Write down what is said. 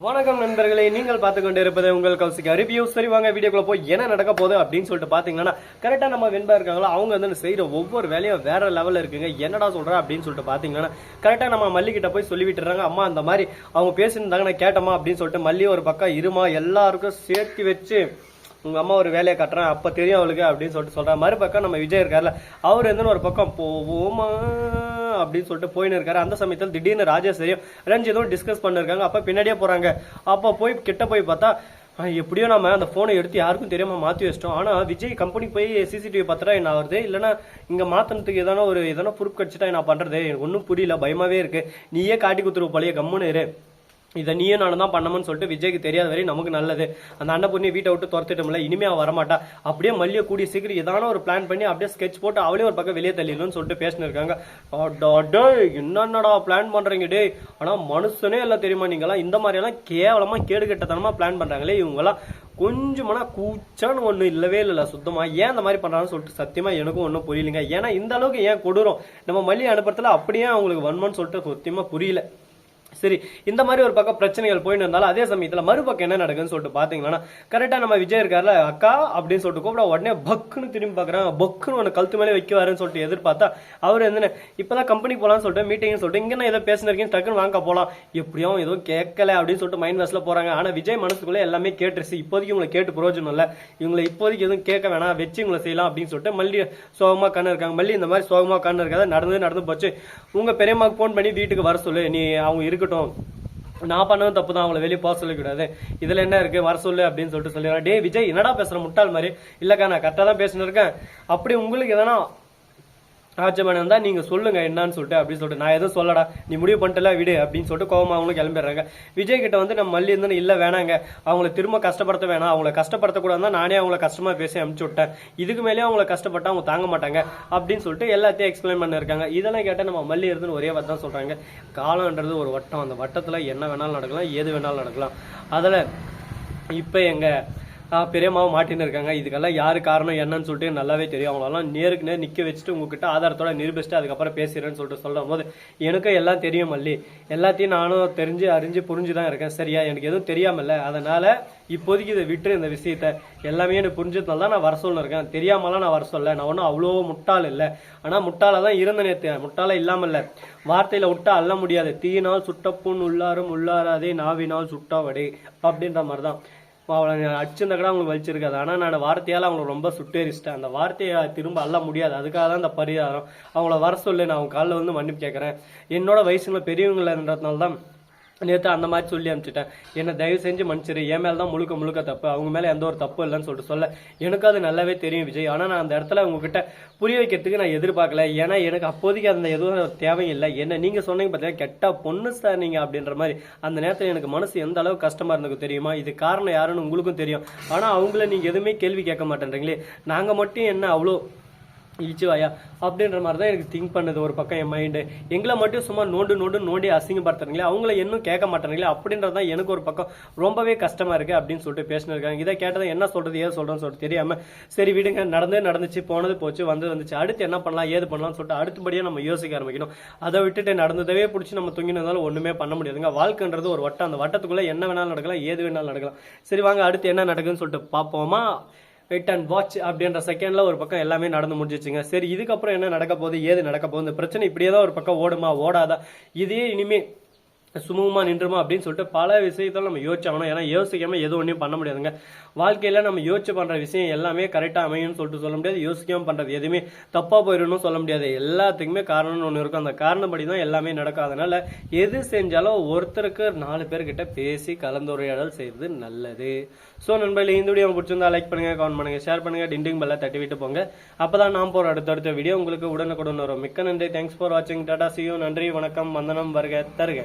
வணக்கம் நண்பர்களே நீங்கள் பார்த்து கொண்டு இருப்பது உங்கள் கௌசிகா ரிவ்யூ சரி வாங்க வீடியோக்குள்ள போய் என்ன நடக்க போகுது அப்படின்னு சொல்லிட்டு பாத்தீங்கன்னா கரெக்டா நம்ம வெண்பா இருக்காங்களோ அவங்க வந்து செய்யற ஒவ்வொரு வேலையும் வேற லெவல்ல இருக்குங்க. என்னடா சொல்ற அப்படின்னு சொல்லிட்டு பாத்தீங்கன்னா கரெக்டா நம்ம மல்லிக்கிட்ட போய் சொல்லி விட்டுறாங்க அம்மா அந்த மாதிரி அவங்க பேசியிருந்தாங்க நான் கேட்டமா அப்படின்னு சொல்லிட்டு மல்லி ஒரு பக்கம் இருமா எல்லாருக்கும் சேர்த்து வச்சு உங்க அம்மா ஒரு வேலையை கட்டுறேன் அப்ப தெரியும் அவளுக்கு அப்படின்னு சொல்லிட்டு சொல்ற மறுபக்கம் நம்ம விஜய் இருக்காருல்ல அவர் வந்து ஒரு பக்கம் போவோமா? அப்படின்னு சொல்லிட்டு போயின்னு இருக்காரு அந்த சமயத்தில் திடீர்னு ராஜேஸ்வரியும் ரஞ்சிதும் டிஸ்கஸ் பண்ணிருக்காங்க. அப்ப பின்னாடியே போறாங்க. அப்ப போய் கிட்ட போய் பார்த்தா எப்படியோ நம்ம அந்த போனை எடுத்து யாருக்கும் தெரியாம மாத்தி வச்சிட்டோம். ஆனா விஜய் கம்பெனி போய் சிசிடிவி பார்த்தா என்ன ஆகுது இல்லைன்னா இங்க மாத்தினதுக்கு எதனா ஒரு எதனா ப்ரூஃப் கிடைச்சிட்டா என்ன பண்றது? எனக்கு ஒன்றும் புரியல பயமாவே இருக்கு. நீயே காட்டி குத்துருவ பழைய கம்முன்னு இரு. இதை நீயும் நானும் தான் பண்ணணும்னு சொல்லிட்டு விஜய்க்கு தெரியாத வரை நமக்கு நல்லது. அந்த அன்னபூர்ணி வீட்டை விட்டு துரத்திட்டோம்ல இனிமே அவன் வரமாட்டா. அப்படியே மல்லிய கூடிய சீக்கிரம் ஏதான ஒரு பிளான் பண்ணி அப்படியே ஸ்கெட்ச் போட்டு அவளே ஒரு பக்கம் வெளியே தள்ளிடணும்னு சொல்லிட்டு பேசினிருக்காங்க என்னென்னடா பிளான் பண்றீங்க டே ஆனா மனுஷனே எல்லாம் தெரியுமா நீங்களாம் இந்த மாதிரியெல்லாம் கேவலமாக கேவலமா கேடு கெட்டத்தனமா பிளான் பண்றாங்களே இவங்கெல்லாம். கொஞ்சமானா கூச்சான்னு ஒன்றும் இல்லவே இல்லை சுத்தமா. ஏன் அந்த மாதிரி பண்ணுறான்னு சொல்லிட்டு சத்தியமா எனக்கும் ஒன்றும் புரியலைங்க. ஏன்னா இந்த அளவுக்கு ஏன் கொடூரம்? நம்ம மல்லி அனுப்புறதுல அப்படியே அவங்களுக்கு வன்மன்னு சொல்லிட்டு சத்தியமா புரியல. சரி இந்த மாதிரி ஒரு பக்கம் பிரச்சனைகள் போயிட்டு இருந்தாலும் அதே சமயத்துல மறுபக்கம் என்ன நடக்குதுன்னு சொல்லிட்டு பாத்தீங்கன்னா கரெக்டா நம்ம விஜய் இருக்காருல அக்கா அப்படின்னு சொல்லிட்டு கூப்பிட உடனே பக்குன்னு திரும்பி பாக்குறாங்க பக்குன்னு ஒன்று கழுத்து மேலே வைக்குவாருன்னு சொல்லிட்டு எதிர்பார்த்தா அவர் என்ன இப்பதான் கம்பெனி போலாம்னு சொல்லிட்டு மீட்டிங் சொல்லிட்டு இங்க நான் ஏதோ பேசினிருக்கேன் டக்குன்னு வாங்க போலாம். எப்படியும் எதுவும் கேட்கல அப்படின்னு சொல்லிட்டு மைண்ட் வாஷ்ல போறாங்க. ஆனா விஜய் மனசுக்குள்ள எல்லாமே கேட்டுருச்சு. இப்போதைக்கு உங்களை கேட்டு பிரயோஜனம் இல்ல. இவங்களை இப்போதைக்கு எதுவும் கேட்க வேணாம். வச்சு உங்களை செய்யலாம் அப்படின்னு சொல்லிட்டு மல்லி சோகமா கண்ணு இருக்காங்க. மல்லி இந்த மாதிரி சோகமா கண்ணு இருக்காது நடந்து நடந்து போச்சு. உங்க பெரியம்மாக்கு ஃபோன் பண்ணி வீட்டுக்கு வர சொல்லு. நீ அவங்க இருக்கட்டும். நான் பண்ணதும் தப்பு தான் அவங்கள வெளியே போக சொல்லக்கூடாது. இதுல என்ன இருக்கு? வர சொல்லு அப்படின்னு சொல்லிட்டு சொல்லிடுறேன். டே விஜய் என்னடா பேசுற முட்டாள் மாதிரி? இல்லக்கா நான் கரெக்டா தான் பேசின்னு இருக்கேன். அப்படி உங்களுக்கு எதனா ஆட்சேபம் இருந்தால் நீங்கள் சொல்லுங்க என்னன்னு சொல்லிட்டு அப்படின்னு சொல்லிட்டு. நான் எதுவும் சொல்லடா நீ முடிவு பண்ணிட்டல விடு அப்படின்னு சொல்லிட்டு கோவமா அவங்களும் கிளம்பிடுறாங்க. விஜய் கிட்ட வந்து நம்ம மல்லி இருந்தாலும் இல்லை வேணாங்க. அவங்கள திரும்ப கஷ்டப்படுத்த வேணாம். அவங்கள கஷ்டப்படுத்தக்கூடாது நானே அவங்கள கஷ்டமாக பேசி அனுப்பிச்சு விட்டேன். இதுக்கு மேலே அவங்கள கஷ்டப்பட்டா அவங்க தாங்க மாட்டாங்க. அப்படின்னு சொல்லிட்டு எல்லாத்தையும் எக்ஸ்பிளைன் பண்ணிருக்காங்க. இதெல்லாம் கேட்டால் நம்ம மல்லி இருந்துன்னு ஒரே வார்த்தை தான் சொல்றாங்க. காலம்ன்றது ஒரு வட்டம். அந்த வட்டத்தில் என்ன வேணாலும் நடக்கலாம் எது வேணாலும் நடக்கலாம். அதில் இப்போ எங்கள் பெரியம்மாவும் மாட்டின்னு இருக்காங்க. இதுக்கெல்லாம் யார் காரணம் என்னன்னு சொல்லிட்டு நல்லாவே தெரியும். அவங்களெல்லாம் நேருக்கு நேர் நிற்க வச்சுட்டு உங்ககிட்ட ஆதாரத்தோட நிரூபிச்சுட்டு அதுக்கப்புறம் பேசுகிறேன்னு சொல்லிட்டு சொல்லும் போது எனக்கும் எல்லாம் தெரியும் மல்லி. எல்லாத்தையும் நானும் தெரிஞ்சு அறிஞ்சு புரிஞ்சு தான் இருக்கேன். சரியா? எனக்கு எதுவும் தெரியாமல்ல. அதனால் இப்போதைக்கு இதை விட்டு இந்த விஷயத்த. எல்லாமே எனக்கு புரிஞ்சதுனால தான் நான் வர சொல்ல இருக்கேன். தெரியாமலாம் நான் வர சொல்ல. நான் ஒன்றும் அவ்வளோ முட்டாள் இல்லை. ஆனால் முட்டாள தான் இருந்த நேற்று முட்டாள இல்லாமல் இல்லை வார்த்தையில் விட்டா அள்ள முடியாது. தீயினால் சுட்டப்புண் உள்ளாரும் உள்ளாராதே நாவினால் சுட்டாவடி அப்படின்ற மாதிரி தான் அவளை அடிச்சிருந்தா கூட அவங்களுக்கு வலிச்சிருக்காது. ஆனால் நான் வார்த்தையால் அவங்களை ரொம்ப சுட்டேரிச்சிட்டேன். அந்த வார்த்தையை திரும்ப அள்ள முடியாது. அதுக்காக தான் இந்த பரிகாரம். அவங்கள வர சொல்லு நான் அவங்க காலில் வந்து மன்னிப்பு கேட்குறேன் என்னோட வயசுல பெரியவங்களன்றதுனால தான் நேற்று அந்த மாதிரி சொல்லி அனுப்பிச்சிட்டேன். என்னை தயவு செஞ்சு மன்னிச்சிரு. என் மேலே தான் முழுக்க முழுக்க தப்பு. அவங்க மேலே எந்த ஒரு தப்பு இல்லைன்னு சொல்லிட்டு சொல்ல. எனக்கு அது நல்லாவே தெரியும் விஜய். ஆனால் நான் அந்த இடத்துல உங்ககிட்ட புரிய வைக்கிறதுக்கு நான் எதிர்பார்க்கல. ஏன்னா எனக்கு அப்போதைக்கு அந்த எதுவும் தேவையில்லை. என்ன நீங்கள் சொன்னீங்க பார்த்தீங்கன்னா கெட்ட பொண்ணு சார் நீங்க அப்படின்ற மாதிரி. அந்த நேரத்தில் எனக்கு மனசு எந்த அளவுக்கு கஷ்டமாக இருந்தது தெரியுமா? இது காரணம் யாருன்னு உங்களுக்கும் தெரியும். ஆனால் அவங்கள நீங்கள் எதுவுமே கேள்வி கேட்க மாட்டேன்றீங்களே. நாங்கள் மட்டும் என்ன அவ்வளோ இழிச்சுவாயா? அப்படின்ற மாதிரி தான் எனக்கு திங்க் பண்ணுது ஒரு பக்கம் என் மைண்டு எங்களை மட்டும் சும்மா நோண்டு நோண்டு நோண்டி அசிங்கப்படுத்துறீங்களே அவங்கள இன்னும் கேட்க மாட்டேறீங்களே அப்படின்றது தான் எனக்கு ஒரு பக்கம் ரொம்பவே கஷ்டமாக இருக்குது அப்படின்னு சொல்லிட்டு பேசினிருக்காங்க இதை கேட்டதை என்ன சொல்கிறது ஏது சொல்கிறேன்னு சொல்லிட்டு தெரியாமல் சரி விடுங்க நடந்தே நடந்துச்சு போனது போச்சு வந்து வந்துச்சு அடுத்து என்ன பண்ணலாம் ஏது பண்ணலாம்னு சொல்லிட்டு அடுத்தபடியாக நம்ம யோசிக்க ஆரம்பிக்கணும். அதை விட்டுட்டு நடந்ததவே பிடிச்சி நம்ம தொங்கினதால ஒன்றுமே பண்ண முடியாதுங்க. வாழ்க்கைன்றது ஒரு வட்டம். அந்த வட்டத்துக்குள்ளே என்ன வேணாலும் நடக்கலாம் ஏது வேணாலும் நடக்கலாம். சரி வாங்க அடுத்து என்ன நடக்குதுன்னு சொல்லிட்டு பார்ப்போமா? வெயிட் அண்ட் வாட்ச் அப்படின்ற செகண்ட்ல ஒரு பக்கம் எல்லாமே நடந்து முடிஞ்சிச்சுங்க. சரி இதுக்கப்புறம் என்ன நடக்க போகுது? ஏது நடக்க போகுது? பிரச்சனை இப்படியே தான் ஒரு பக்கம் ஓடுமா? ஓடாதா? இதே இனிமே சுமூகமாக நின்றுமா அப்படின்னு சொல்லிட்டு பல விஷயத்துல நம்ம யோசிச்சாகணும். ஏன்னா யோசிக்காமல் எதுவும் ஒன்றையும் பண்ண முடியாதுங்க. வாழ்க்கையில் நம்ம யோசிச்சு பண்ணுற விஷயம் எல்லாமே கரெக்டாக அமையும்னு சொல்லிட்டு சொல்ல முடியாது. யோசிக்காம பண்ணுறது எதுவுமே தப்பாக போயிடணும்னு சொல்ல முடியாது. எல்லாத்துக்குமே காரணம்னு ஒன்று இருக்கும். அந்த காரணப்படி தான் எல்லாமே நடக்கும். அதனால் எது செஞ்சாலும் ஒருத்தருக்கு நாலு பேர்கிட்ட பேசி கலந்துரையாடல் செய்வது நல்லது. ஸோ நண்பர்களே இந்த வீடியோ பிடிச்சிருந்தா லைக் பண்ணுங்கள் கமெண்ட் பண்ணுங்கள் ஷேர் பண்ணுங்கள் டிண்டிங் பெல்லை தட்டி விட்டு போங்க. அப்போ தான் நாம் நான் அடுத்த அடுத்தடுத்த வீடியோ உங்களுக்கு உடனுக்குடன் வரும். மிக்க நன்றி. தேங்க்ஸ் ஃபார் வாட்சிங் டாடா சியூ நன்றி வணக்கம். வந்தனம் வருக தருக.